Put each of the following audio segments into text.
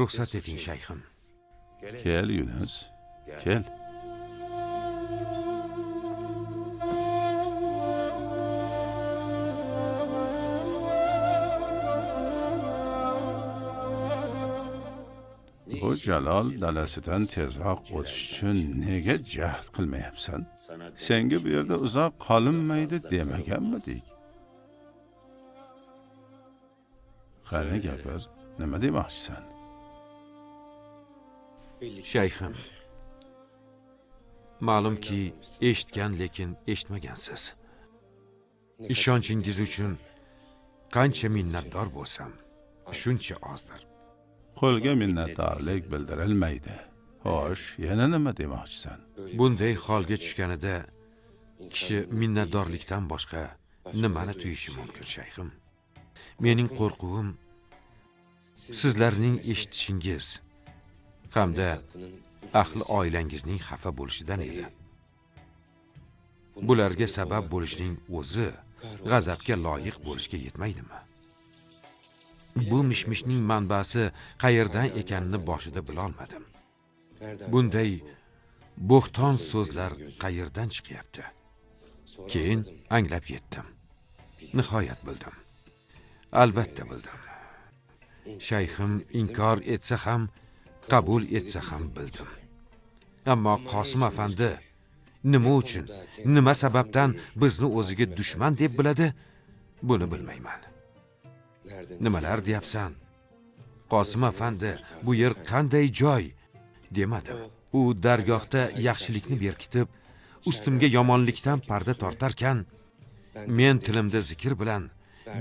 ruxsat eting shayxim kel yunus. Kel bu jalol dalasidan tezroq o'tish uchun nega jahd qilmayapsan senga bu yerda uzoq qolinmaydi demaganmidik qani gapir nima demoqchisan shayxim ma'lumki eshitgan lekin eshitmagansiz. Ishonchingiz uchun qancha minnatdor bo'lsam shuncha ozdir. Qo'lga minnatdorlik bildirilmaydi. Xo'sh yana nima demoqchisan? Bunday holga tushganida kishi minnatdorlikdan boshqa nimani tuyishi mumkin shayxim mening qo'rquvim sizlarning eshitishingiz hamda ahli oilangizning xafa bo'lishidan edi. Bularga sabab bo'lishning o'zi g'azabga loyiq bo'lishga yetmaydimi? Bu mishmishning manbasi qayerdan ekanini boshida bilolmadim. Bunday bo'xton so'zlar qayerdan chiqyapti? Keyin anglab yetdim. Nihoyat bildim. Albatta bildim. Shayxim inkor etsa ham qabul etsa ham bildim. Ammo qosim afandi nima uchun nima sababdan bizni o'ziga dushman deb biladi buni bilmayman. Nimalar deyapsan? Qosim afandi bu yer qanday joy? Demadim u dargohda yaxshilikni berkitib ustimga yomonlikdan parda tortarkan men tilimda zikr bilan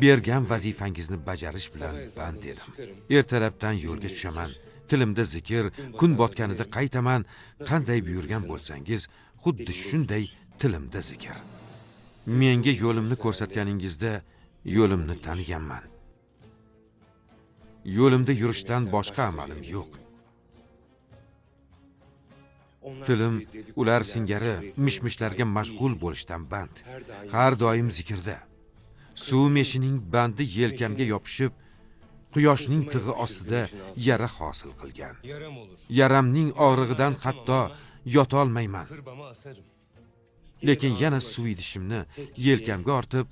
bergan vazifangizni bajarish bilan band edim. Ertalabdan yo'lga tushaman. Tilimda zikr kun botganida qaytaman qanday buyurgan bo'lsangiz xuddi shunday tilimda zikr. Menga yo'limni ko'rsatganingizda yo'limni taniganman. Yo'limda yurishdan boshqa amalim yo'q. Tilim ular singari mishmishlarga mashg'ul bo'lishdan band. Har doim zikrda. Suv meshining bandi yelkamga yopishib quyoshning tig'i ostida yara hosil qilgan. Yaramning og'rig'idan hatto yotolmayman. Lekin yana suv idishimni yelkamga ortib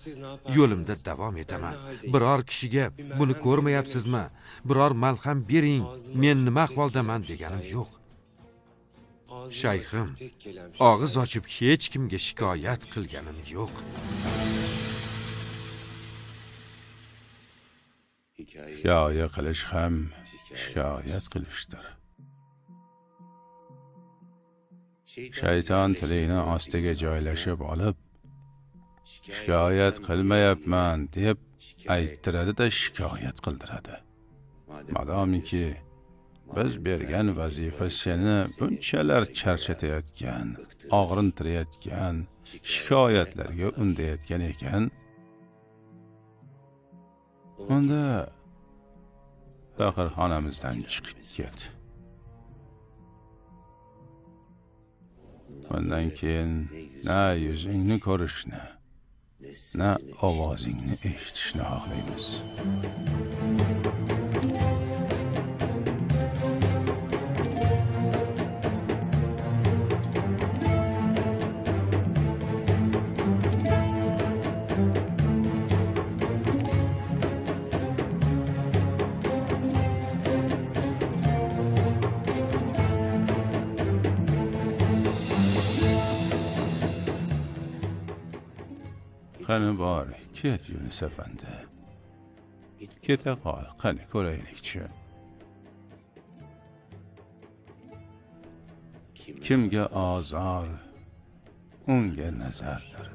yo'limda davom etaman. Biror kishiga buni ko'rmayapsizmi? Biror malham bering men nima ahvoldaman deganim yo'q. Shayxim og'iz ochib hech kimga shikoyat qilganim yo'q. Hikoya qilish ham shikoyat qilishdir shayton tilingni ostiga joylashib olib shikoyat qilmayapman deb ayttiradida shikoyat qildiradi madomiki biz bergan vazifa seni bunchalar charchatayotgan og'rintirayotgan shikoyatlarga undayotgan ekan unda faqirxonamizdan chiqib ket bundan keyin na yuzingni ko'rishni na ovozingni eshitishni xohlaymiz. خانم باری کیت یونس انده کیت اقا خانه کورا اینک چه کم گه آزار؟ اون گه نظر داره.